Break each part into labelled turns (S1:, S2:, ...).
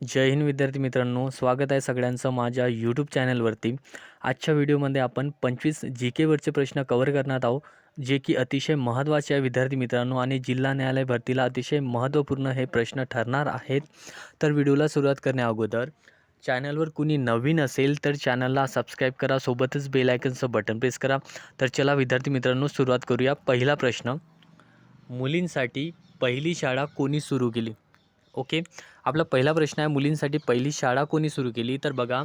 S1: जय हिंद विद्यार्थी मित्रांनो स्वागत आहे सगळ्यांचं माझ्या यूट्यूब चॅनलवरती आजच्या व्हिडिओमध्ये आपण पंचवीस जी केवरचे प्रश्न कवर करणार आहोत जे की अतिशय महत्त्वाचे आहे विद्यार्थी मित्रांनो आणि जिल्हा न्यायालय भरतीला अतिशय महत्त्वपूर्ण हे प्रश्न ठरणार आहेत. तर व्हिडिओला सुरुवात करण्या अगोदर चॅनलवर कुणी नवीन असेल तर चॅनलला सबस्क्राईब करा सोबतच बेलायकनचं बटन प्रेस करा. तर चला विद्यार्थी मित्रांनो सुरुवात करूया. पहिला प्रश्न मुलींसाठी पहिली शाळा कोणी सुरू केली? ओके. आपला पहिला प्रश्न आहे मुलींसाठी पहिली शाळा कोणी सुरू केली? तर बघा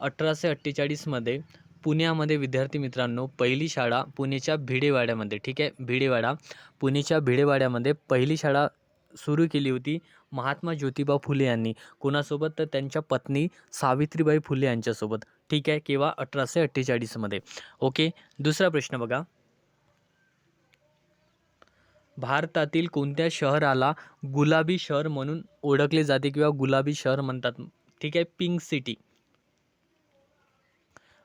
S1: अठराशे अठ्ठेचाळीसमध्ये पुण्यामध्ये विद्यार्थी मित्रांनो पहिली शाळा पुणेच्या भिडेवाड्यामध्ये ठीक आहे? भिडेवाडा. पुणेच्या भिडेवाड्यामध्ये पहिली शाळा सुरू केली होती महात्मा ज्योतिबा फुले यांनी. कोणासोबत? तर त्यांच्या पत्नी सावित्रीबाई फुले यांच्यासोबत ठीक आहे? किंवा अठराशे अठ्ठेचाळीसमध्ये ओके. दुसरा प्रश्न बघा. भारतातील कोणत्या शहराला गुलाबी शहर म्हणून ओळखले जाते किंवा गुलाबी शहर म्हणतात? ठीक आहे पिंक सिटी.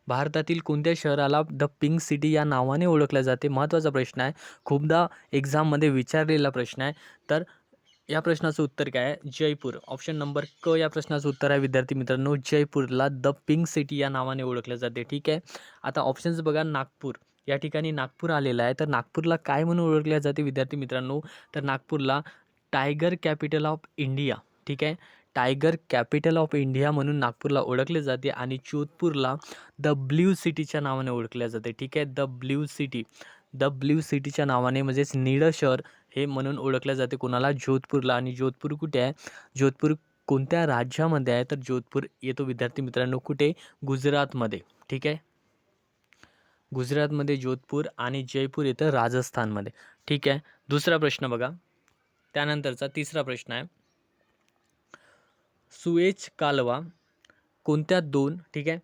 S1: भारतातील कोणत्या शहराला द पिंक सिटी या नावाने ओळखल्या जाते? महत्त्वाचा प्रश्न आहे. खूपदा एक्झाममध्ये विचारलेला प्रश्न आहे. तर या प्रश्नाचं उत्तर काय आहे? जयपूर. ऑप्शन नंबर क या प्रश्नाचं उत्तर आहे विद्यार्थी मित्रांनो. जयपूरला द पिंक सिटी या नावाने ओळखलं जाते. ठीक आहे? आता ऑप्शन्स बघा नागपूर. या ठिकाणी नागपूर आलेलं आहे. तर नागपूरला काय म्हणून ओळखल्या जाते विद्यार्थी मित्रांनो? तर नागपूरला टायगर कॅपिटल ऑफ इंडिया ठीक आहे? टायगर कॅपिटल ऑफ इंडिया म्हणून नागपूरला ओळखले जाते आणि जोधपूरला द ब्ल्यू सिटीच्या नावाने ओळखल्या जाते ठीक आहे? The blue city the blue सिटीच्या नावाने म्हणजेच निळं शहर हे म्हणून ओळखले जाते कोणाला? जोधपूरला. आणि जोधपूर कुठे आहे? जोधपूर कोणत्या राज्यामध्ये आहे? तर जोधपूर येतो विद्यार्थी मित्रांनो कुठे? गुजरातमध्ये ठीक आहे? गुजरातमध्ये जोधपूर आणि जयपूर येतं राजस्थानमध्ये. ठीक आहे? दुसरा प्रश्न बघा. त्यानंतरचा तिसरा प्रश्न आहे. सुएज कालवा कोणत्या दोन ठीक आहे?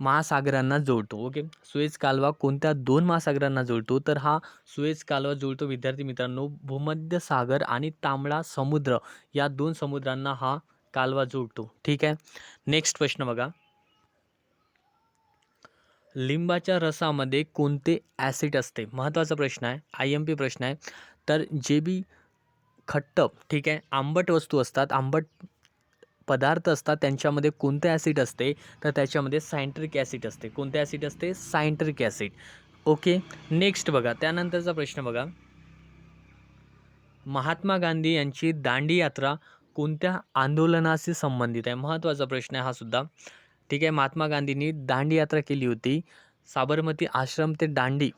S1: महासागरांना जोडतो. ओके? सुएज कालवा कोणत्या दोन महासागरांना जोडतो? तर हा सुएज कालवा जोडतो विद्यार्थी मित्रांनो भूमध्य सागर आणि तांबडा समुद्र. या दोन समुद्रांना हा कालवा जोडतो. ठीक आहे? नेक्स्ट प्रश्न बघा. लिंबाच्या रसामध्ये कोणते ॲसिड असते? महत्त्वाचा प्रश्न आहे आय एम पी प्रश्न आहे. तर जे बी खट्ट ठीक आहे आंबट वस्तू असतात आंबट पदार्थ असतात त्यांच्यामध्ये कोणते ॲसिड असते? तर त्याच्यामध्ये सायंट्रिक ॲसिड असते. कोणते ॲसिड असते? सायंट्रिक ॲसिड. ओके नेक्स्ट बघा. त्यानंतरचा प्रश्न बघा. महात्मा गांधी यांची दांडी यात्रा कोणत्या आंदोलनाशी संबंधित आहे? महत्त्वाचा प्रश्न आहे हा सुद्धा. ठीक आहे महात्मा गांधींनी दांडी यात्रा केली होती. साबरमती आश्रम ते दांडी.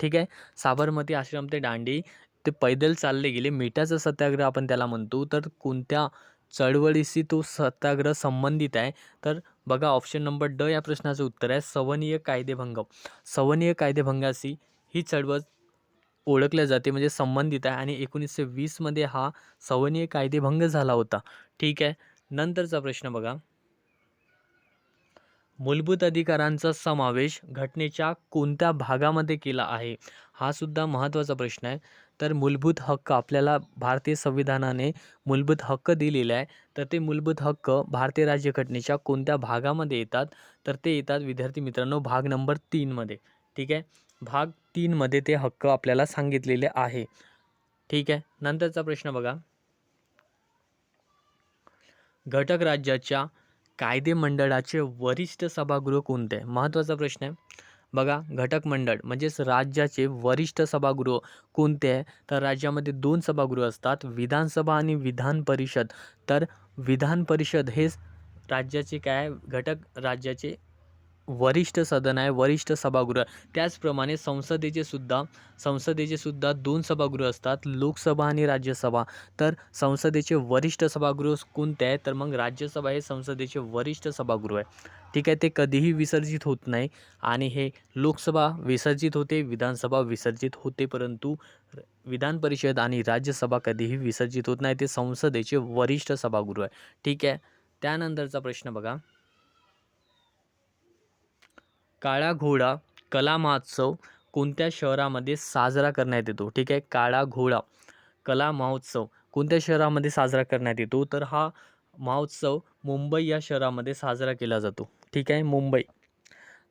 S1: ठीक आहे साबरमती आश्रम ते दांडी. ते पैदल चालले गेले. मिठाचा सत्याग्रह आपण त्याला म्हणतो. तर कोणत्या चळवळीशी तो सत्याग्रह संबंधित आहे? तर बघा ऑप्शन नंबर ड या प्रश्नाचं उत्तर आहे सवनीय कायदेभंग. सवनीय कायदेभंगाशी ही चळवळ ओळखल्या जाते म्हणजे संबंधित आहे. आणि एकोणीसशे वीसमध्ये हा सवनीय कायदेभंग झाला होता. ठीक आहे नंतरचा प्रश्न बघा. मूलभूत अधिकारांचा समावेश घटनेच्या कोणत्या भागामध्ये केला आहे हा सुद्धा महत्त्वाचा प्रश्न आहे. तर मूलभूत हक्क आपल्याला भारतीय संविधानाने मूलभूत हक्क दिलेले आहे. तर ते मूलभूत हक्क भारतीय राज्यघटनेच्या कोणत्या भागामध्ये येतात तर ते येतात विद्यार्थी मित्रांनो भाग नंबर तीनमध्ये ठीक आहे? भाग तीनमध्ये ते हक्क आपल्याला सांगितलेले आहे. ठीक आहे? नंतरचा प्रश्न बघा. घटक राज्याच्या कायदे मंडळाचे वरिष्ठ सभागृह कोणते? आहे महत्त्वाचा प्रश्न आहे. बघा घटक मंडळ म्हणजेच राज्याचे वरिष्ठ सभागृह कोणते? आहे तर राज्यामध्ये दोन सभागृह असतात विधानसभा आणि विधान परिषद. तर विधान परिषद हेच राज्याचे काय घटक राज्याचे वरिष्ठ सदन आहे वरिष्ठ सभागृह. त्याचप्रमाणे संसदेचे सुद्धा संसदेचे सुद्धा दोन सभागृह असतात लोकसभा आणि राज्यसभा. तर संसदेचे वरिष्ठ सभागृह कोणते आहे तर मग राज्यसभा हे संसदेचे वरिष्ठ सभागृह आहे. ठीक आहे ते कधीही विसर्जित होत नाही आणि हे लोकसभा विसर्जित होते विधानसभा विसर्जित होते परंतु विधान परिषद आणि राज्यसभा कधीही विसर्जित होत नाही ते संसदेचे वरिष्ठ सभागृह आहे. ठीक आहे त्यानंतरचा प्रश्न बघा. काळा घोडा कला महोत्सव कोणत्या शहरामध्ये साजरा करण्यात येतो? ठीक आहे काळा घोडा कला महोत्सव कोणत्या शहरामध्ये साजरा करण्यात येतो? तर हा महोत्सव मुंबई या शहरामध्ये साजरा केला जातो. ठीक आहे मुंबई.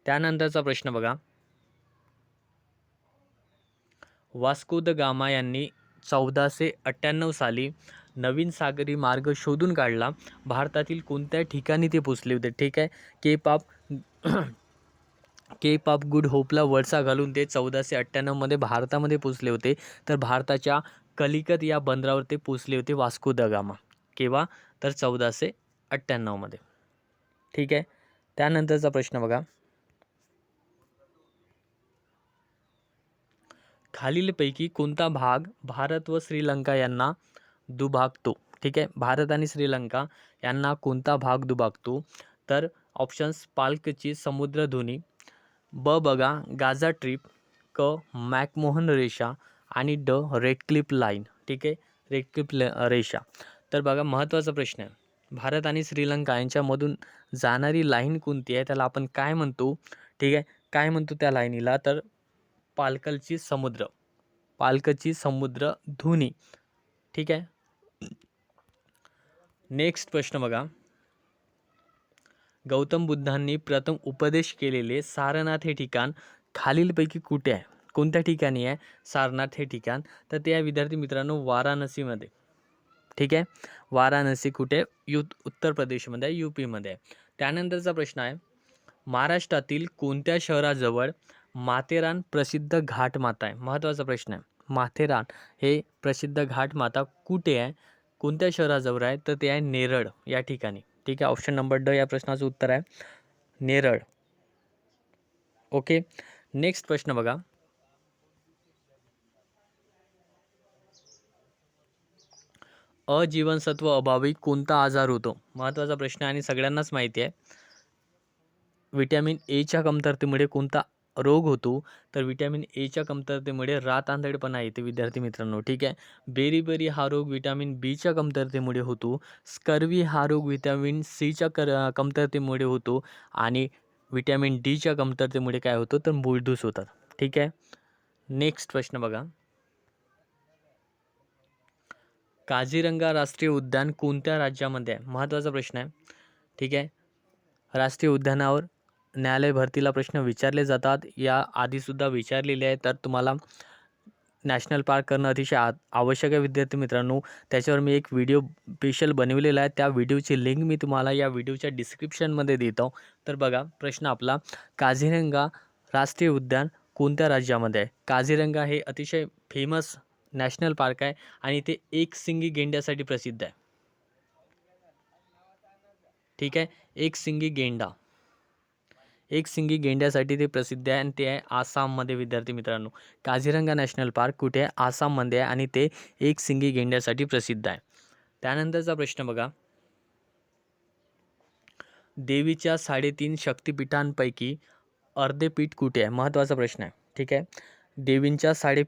S1: त्यानंतरचा प्रश्न बघा. वास्को द गामा यांनी चौदाशे अठ्ठ्याण्णव साली नवीन सागरी मार्ग शोधून काढला. भारतातील कोणत्या ठिकाणी ते पोचले होते? ठीक आहे Cape of Cape of Good होपला वळसा घालून ते चौदाशे अठ्ठ्याण्णवमध्ये भारतामध्ये पोचले होते. तर भारताच्या कलिकत या बंदरावर ते पोचले होते वास्को द गामा. केव्हा? तर चौदाशे अठ्ठ्याण्णवमध्ये ठीक आहे? त्यानंतरचा प्रश्न बघा. खालीलपैकी कोणता भाग भारत व श्रीलंका यांना दुभागतो? ठीक आहे? भारत आणि श्रीलंका यांना कोणता भाग दुभागतो? तर ऑप्शन्स पाल्कची समुद्रधुनी ब बघा गाझा ट्रिप क मॅकमोहन रेषा आणि ड रेड क्लिप लाईन. ठीक आहे? रेड क्लिप ल- रेषा. तर बघा महत्त्वाचा प्रश्न आहे. भारत आणि श्रीलंका यांच्यामधून जाणारी लाईन कोणती आहे? त्याला आपण काय म्हणतो? ठीक आहे? काय म्हणतो त्या लाईनीला? तर पालकलची समुद्र. पालकची समुद्र धुनी. ठीक आहे? नेक्स्ट प्रश्न बघा. गौतम बुद्धांनी प्रथम उपदेश केलेले सारनाथ हे ठिकाण खालीलपैकी कुठे आहे? कोणत्या ठिकाणी आहे सारनाथ हे ठिकाण? तर ते आहे विद्यार्थी मित्रांनो वाराणसीमध्ये. ठीक आहे? वाराणसी कुठे? यु उत्तर प्रदेशमध्ये आहे यू पीमध्ये आहे त्यानंतरचा प्रश्न आहे महाराष्ट्रातील कोणत्या शहराजवळ माथेरान प्रसिद्ध घाटमाता आहे? महत्त्वाचा प्रश्न आहे माथेरान हे प्रसिद्ध घाटमाता कुठे आहे? कोणत्या शहराजवळ आहे? तर ते आहे नेरळ या ठिकाणी. ठीक आहे. ऑप्शन नंबर ड या प्रश्नाचं उत्तर आहे. नेरळ. ओके नेक्स्ट प्रश्न बघा. अजीवनसत्व अभावी कोणता आजार होतो? महत्त्वाचा प्रश्न आहे आणि सगळ्यांनाच माहिती आहे. व्हिटॅमिन एच्या कमतरतेमुळे कोणता रोग होतो तर विटॅमिन एच्या कमतरतेमुळे रात आंधळेपणा येते विद्यार्थी मित्रांनो ठीक आहे? बेरीबेरी हा रोग विटॅमिन बीच्या कमतरतेमुळे होतो स्कर्वी हा रोग विटॅमिन सीच्या कर कमतरतेमुळे होतो आणि विटॅमिन डीच्या कमतरतेमुळे काय होतं तर मूळधूस होतात ठीक आहे? नेक्स्ट प्रश्न बघा. काझीरंगा राष्ट्रीय उद्यान कोणत्या राज्यामध्ये आहे? महत्त्वाचा प्रश्न आहे ठीक आहे? राष्ट्रीय उद्यानावर न्यायालय भरतीला प्रश्न विचारले जातात. या आधीसुद्धा विचारलेले आहे तर तुम्हाला नॅशनल पार्क करणं अतिशय आ आवश्यक आहे विद्यार्थी मित्रांनो. त्याच्यावर मी एक व्हिडिओ स्पेशल बनविलेला आहे. त्या व्हिडिओची लिंक मी तुम्हाला या व्हिडिओच्या डिस्क्रिप्शनमध्ये देतो. तर बघा प्रश्न आपला काझीरंगा राष्ट्रीय उद्यान कोणत्या राज्यामध्ये आहे? काझीरंगा हे अतिशय फेमस नॅशनल पार्क आहे आणि ते एक सिंगी गेंड्यासाठी प्रसिद्ध आहे. ठीक आहे? एक सिंगी गेंडा. एक सिंगी गेंड्यासाठी ते प्रसिद्ध आहे आणि ते आहे आसाममध्ये विद्यार्थी मित्रांनो. काझीरंगा नॅशनल पार्क कुठे आहे? आसाममध्ये आहे आणि ते एक सिंगी गेंड्यासाठी प्रसिद्ध आहे. त्यानंतरचा प्रश्न बघा. देवीच्या साडेतीन शक्तिपीठांपैकी अर्धे पीठ कुठे आहे? महत्त्वाचा प्रश्न आहे. ठीक आहे? देवींच्या साडे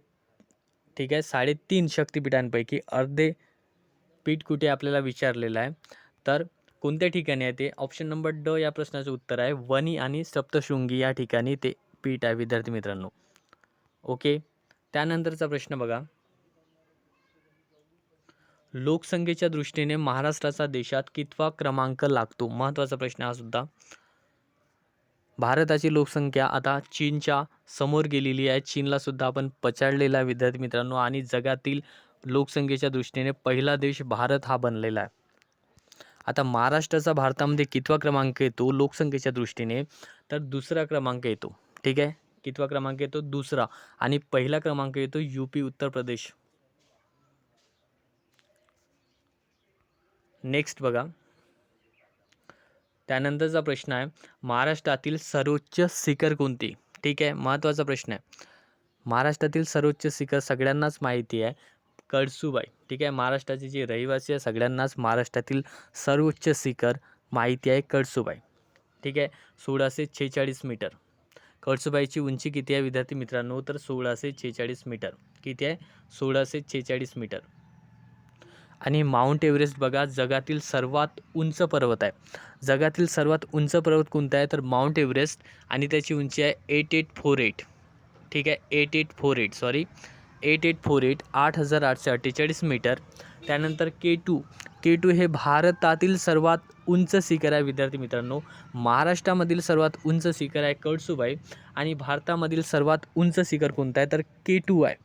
S1: ठीक आहे? साडेतीन शक्तिपीठांपैकी अर्धे पीठ कुठे आपल्याला विचारलेलं आहे? तर कोणत्या ठिकाणी आहे ते? ऑप्शन नंबर ड या प्रश्नाचं उत्तर आहे. वनी आणि सप्तशृंगी या ठिकाणी ते पीठ आहे विद्यार्थी मित्रांनो. ओके त्यानंतरचा प्रश्न बघा. लोकसंख्येच्या दृष्टीने महाराष्ट्राचा देशात कितवा क्रमांक लागतो? महत्त्वाचा प्रश्न हा सुद्धा. भारताची लोकसंख्या आता चीनच्या समोर गेलेली आहे. चीनला सुद्धा आपण पछाडलेला आहे विद्यार्थी मित्रांनो. आणि जगातील लोकसंख्येच्या दृष्टीने पहिला देश भारत हा बनलेला आहे. आता महाराष्ट्राचा भारतामध्ये कितवा क्रमांक येतो लोकसंख्येच्या दृष्टीने? तर दुसरा क्रमांक येतो. ठीक आहे? कितवा क्रमांक येतो? दुसरा. आणि पहिला क्रमांक येतो U P Uttar Pradesh. Next बघा. त्यानंतरचा प्रश्न आहे महाराष्ट्रातील सर्वोच्च शिखर कोणते? ठीक आहे? महत्त्वाचा प्रश्न आहे. महाराष्ट्रातील सर्वोच्च शिखर सगळ्यांनाच माहिती आहे. कळसूबाई. ठीक आहे? महाराष्ट्राचे जे रहिवासी आहे सगळ्यांनाच महाराष्ट्रातील सर्वोच्च शिखर माहिती आहे कळसूबाई. ठीक आहे? सोळाशे छेचाळीस मीटर. कळसूबाईची उंची किती आहे विद्यार्थी मित्रांनो? तर सोळाशे छेचाळीस मीटर. किती आहे? सोळाशे छेचाळीस मीटर. आणि माउंट एव्हरेस्ट बघा जगातील सर्वात उंच पर्वत आहे. जगातील सर्वात उंच पर्वत कोणता आहे? तर माउंट एव्हरेस्ट आणि त्याची उंची आहे एट एट फोर एट. ठीक आहे? Eight eight four eight sorry. Eight eight four eight आठ हजार आठशे अठ्ठेचाळीस मीटर. त्यानंतर के टू. के टू हे भारतातील सर्वात उंच शिखर आहे विद्यार्थी मित्रांनो. महाराष्ट्रामधील सर्वात उंच शिखर आहे कळसुबाई आणि भारतामधील सर्वात उंच शिखर कोणतं आहे? तर के टू आहे.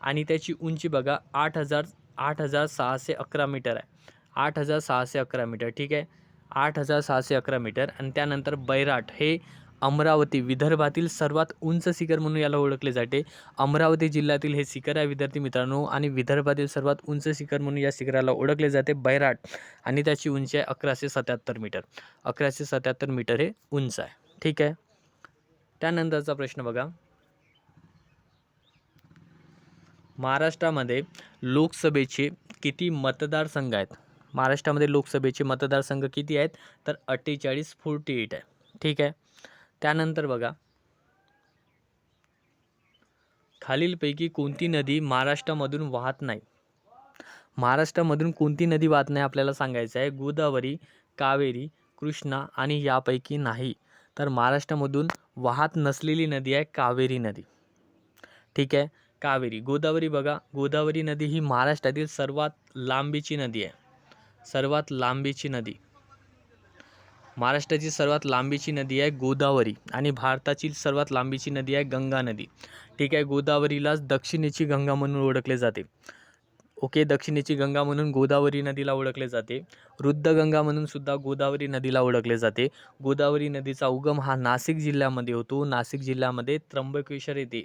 S1: आणि त्याची उंची बघा आठ हजार आठ हजार सहाशे अकरा मीटर आहे. आठ हजार सहाशे अकरा मीटर ठीक आहे? आठ हजार सहाशे अकरा मीटर. आणि त्यानंतर बैराट हे अमरावती विदर्भातील सर्वात उंच शिखर म्हणून याला ओळखले जाते. अमरावती जिल्ह्यातील हे शिखर आहे विद्यार्थी मित्रांनो. आणि विदर्भातील सर्वात उंच शिखर म्हणून या शिखराला ओळखले जाते बैराट. आणि त्याची उंची आहे अकराशे सत्याहत्तर मीटर. अकराशे सत्याहत्तर मीटर हे उंच आहे. ठीक आहे? त्यानंतरचा प्रश्न बघा. महाराष्ट्रामध्ये लोकसभेचे किती मतदारसंघ आहेत? महाराष्ट्रामध्ये लोकसभेचे मतदारसंघ किती आहेत? तर अठ्ठेचाळीस फोर्टी एट आहे. ठीक आहे? त्यानंतर बघा. खालीलपैकी कोणती नदी महाराष्ट्रामधून वाहत नाही? महाराष्ट्रामधून कोणती नदी वाहत नाही आपल्याला सांगायचं आहे? गोदावरी कावेरी कृष्णा आणि यापैकी नाही. तर महाराष्ट्रामधून वाहत नसलेली नदी आहे कावेरी नदी. ठीक आहे? कावेरी. गोदावरी बघा. गोदावरी नदी ही महाराष्ट्रातील सर्वात लांबीची नदी आहे. सर्वात लांबीची नदी. महाराष्ट्राची सर्वात लांबीची नदी आहे गोदावरी आणि भारताची सर्वात लांबीची नदी आहे गंगा नदी. ठीक आहे गोदावरीलाच दक्षिणेची गंगा म्हणून ओळखले जाते. ओके दक्षिणेची गंगा म्हणून गोदावरी नदीला ओळखले जाते. रुद्रगंगा म्हणून सुद्धा गोदावरी नदीला ओळखले जाते. गोदावरी नदीचा उगम हा नाशिक जिल्ह्यामध्ये होतो. नाशिक जिल्ह्यामध्ये त्र्यंबकेश्वर येथे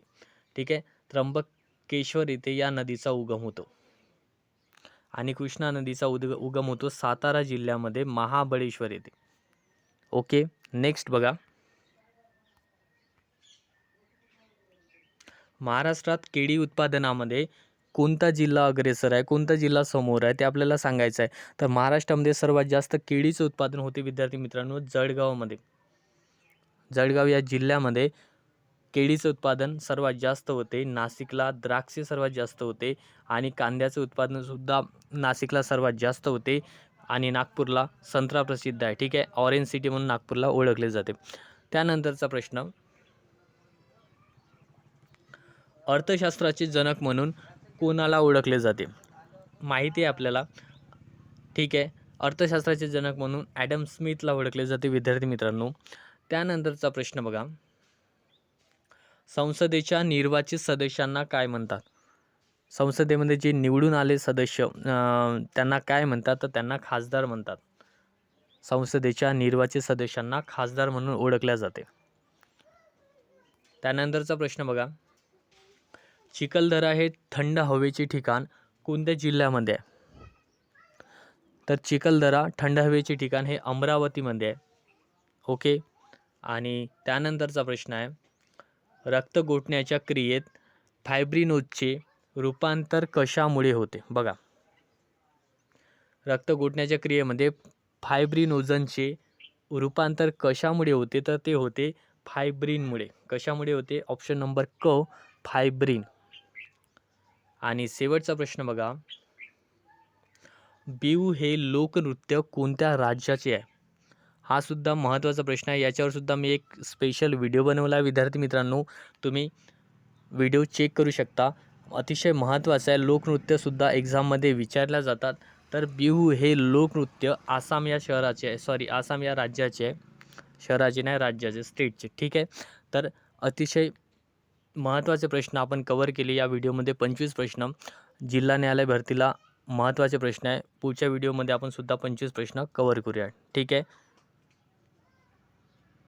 S1: ठीक आहे त्र्यंबकेश्वर येथे या नदीचा उगम होतो. आणि कृष्णा नदीचा उद उगम होतो सातारा जिल्ह्यामध्ये महाबळेश्वर येथे. ओके नेक्स्ट बघा. महाराष्ट्रात केळी उत्पादनामध्ये कोणता जिल्हा अग्रेसर आहे कोणता जिल्हा समोर आहे ते आपल्याला सांगायचं आहे. तर महाराष्ट्रामध्ये सर्वात जास्त केळीचं उत्पादन होते विद्यार्थी मित्रांनो जळगावमध्ये. जळगाव या जिल्ह्यामध्ये केळीचं उत्पादन सर्वात जास्त होते नाशिकला द्राक्षे सर्वात जास्त होते आणि कांद्याचं उत्पादनसुद्धा नाशिकला सर्वात जास्त होते. आणि नागपूरला संत्रा प्रसिद्ध आहे. ठीक आहे? ऑरेंज सिटी म्हणून नागपूरला ओळखले जाते. त्यानंतरचा प्रश्न अर्थशास्त्राचे जनक म्हणून कोणाला ओळखले जाते? माहिती आहे आपल्याला. ठीक आहे? अर्थशास्त्राचे जनक म्हणून ॲडम स्मिथला ओळखले जाते विद्यार्थी मित्रांनो. त्यानंतरचा प्रश्न बघा. संसदेच्या निर्वाचित सदस्यांना काय म्हणतात? संसदेमध्ये जे निवडून आले सदस्य त्यांना काय म्हणतात? तर त्यांना खासदार म्हणतात. संसदेच्या निर्वाचित सदस्यांना खासदार म्हणून ओळखल्या जाते. त्यानंतरचा प्रश्न बघा. चिखलदरा हे थंड हवेचे ठिकाण कोणत्या जिल्ह्यामध्ये आहे? तर चिखलदरा थंड हवेचे ठिकाण हे अमरावतीमध्ये आहे. ओके? आणि त्यानंतरचा प्रश्न आहे. रक्त गोठण्याच्या क्रियेत फायब्रिनोजचे रूपांतर कशामुळे होते? बघा. रक्त गोठण्याच्या क्रियेमध्ये फायब्रिनोजनचे रूपांतर कशामुळे होते? तर ते होते फायब्रिनमुळे. कशामुळे होते? ऑप्शन नंबर क फायब्रिन. आणि शेवटचा प्रश्न बघा. बिहू हे लोकनृत्य कोणत्या राज्याचे आहे? हा सुद्धा महत्त्वाचा प्रश्न आहे. याच्यावर सुद्धा मी एक स्पेशल व्हिडिओ बनवला आहे. विद्यार्थी मित्रांनो तुम्ही व्हिडिओ चेक करू शकता. अतिशय महत्त्वाचं आहे. लोकनृत्यसुद्धा एक्झाममध्ये विचारल्या जातात. तर बिहू हे लोकनृत्य आसाम या शहराचे आहे. सॉरी आसाम या राज्याचे आहे. शहराचे नाही राज्याचे स्टेटचे ठीक आहे? तर अतिशय महत्त्वाचे प्रश्न आपण कवर केले या व्हिडिओमध्ये. पंचवीस प्रश्न. जिल्हा न्यायालय भरतीला महत्त्वाचे प्रश्न आहे. पुढच्या व्हिडिओमध्ये आपण सुद्धा पंचवीस प्रश्न कवर करूया ठीक आहे?